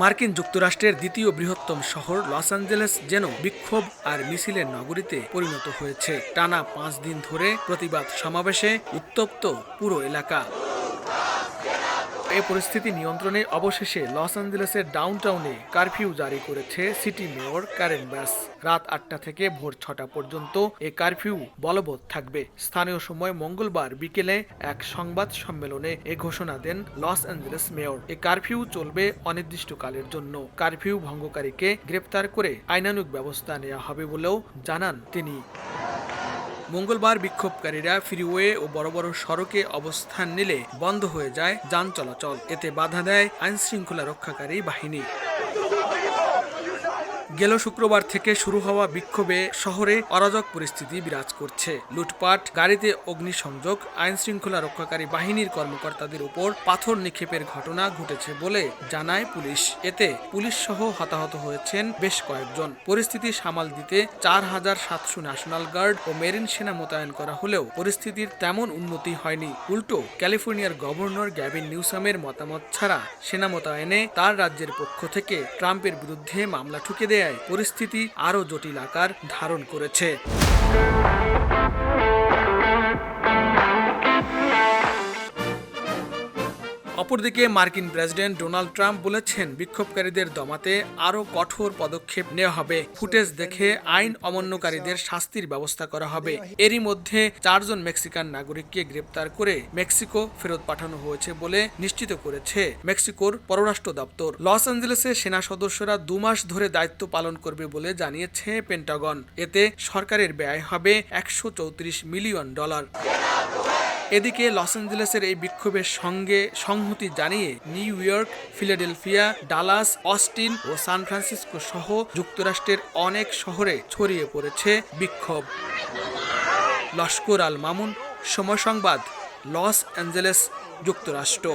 মার্কিন যুক্তরাষ্ট্রের দ্বিতীয় বৃহত্তম শহর লস অ্যাঞ্জেলেস যেন বিক্ষোভ আর মিছিলের নগরীতে পরিণত হয়েছে। টানা পাঁচ দিন ধরে প্রতিবাদ সমাবেশে উত্তপ্ত পুরো এলাকা। এই পরিস্থিতি নিয়ন্ত্রণে অবশেষে লস অ্যাঞ্জেলেসের ডাউনটাউনে কারফিউ জারি করেছে সিটি মেয়র ক্যারেন ব্যাস। রাত আটটা থেকে ভোর ছটা পর্যন্ত এ কারফিউ বলবৎ থাকবে। স্থানীয় সময় মঙ্গলবার বিকেলে এক সংবাদ সম্মেলনে এ ঘোষণা দেন লস অ্যাঞ্জেলেস মেয়র। এ কারফিউ চলবে অনির্দিষ্টকালের জন্য। কারফিউ ভঙ্গকারীকে গ্রেপ্তার করে আইনানুগ ব্যবস্থা নেওয়া হবে বলেও জানান তিনি। মঙ্গলবার বিক্ষোভকারীরা ফ্রিওয়ে ও বড় বড় সড়কে অবস্থান নিলে বন্ধ হয়ে যায় যান চলাচল। এতে বাধা দেয় আইনশৃঙ্খলা রক্ষাকারী বাহিনী। গেল শুক্রবার থেকে শুরু হওয়া বিক্ষোভে শহরে অরাজক পরিস্থিতি বিরাজ করছে। লুটপাট, গাড়িতে অগ্নিসংযোগ আইন শৃঙ্খলা রক্ষাকারী বাহিনীর কর্মকর্তাদের উপর পাথর নিক্ষেপের ঘটনা ঘটেছে বলে জানায় পুলিশ। এতে পুলিশ সহ হতাহত হয়েছেন বেশ কয়েকজন। পরিস্থিতি সামাল দিতে চার হাজার সাতশো ন্যাশনাল গার্ড ও মেরিন সেনা মোতায়েন করা হলেও পরিস্থিতির তেমন উন্নতি হয়নি। উল্টো, ক্যালিফোর্নিয়ার গভর্নর গ্যাভিন নিউসামের মতামত ছাড়া সেনা মোতায়েনে তার রাজ্যের পক্ষ থেকে ট্রাম্পের বিরুদ্ধে মামলা ঠুকে দেয় পরিস্থিতি আরও জটিল আকার ধারণ করেছে। অপরদিকে মার্কিন প্রেসিডেন্ট ডোনাল্ড ট্রাম্প বলেছেন, বিক্ষোভকারীদের দমাতে আরও কঠোর পদক্ষেপ নেওয়া হবে। ফুটেজ দেখে আইন অমান্যকারীদের শাস্তির ব্যবস্থা করা হবে। এরই মধ্যে চারজন মেক্সিকান নাগরিককে গ্রেপ্তার করে মেক্সিকো ফেরত পাঠানো হয়েছে বলে নিশ্চিত করেছে মেক্সিকোর পররাষ্ট্র দপ্তর। লস অ্যাঞ্জেলেসে সেনা সদস্যরা দু মাস ধরে দায়িত্ব পালন করবে বলে জানিয়েছে পেন্টাগন। এতে সরকারের ব্যয় হবে একশো চৌত্রিশ মিলিয়ন ডলার। এদিকে লস অ্যাঞ্জেলেসের এই বিক্ষোভের সঙ্গে সংহতি জানিয়ে New York, Philadelphia, Dallas, Austin ও সান ফ্রান্সিসকো সহ যুক্তরাষ্ট্রের অনেক শহরে ছড়িয়ে পড়েছে বিক্ষোভ। লস্কর আল মামুন, সময় সংবাদ, লস অ্যাঞ্জেলেস, যুক্তরাষ্ট্র।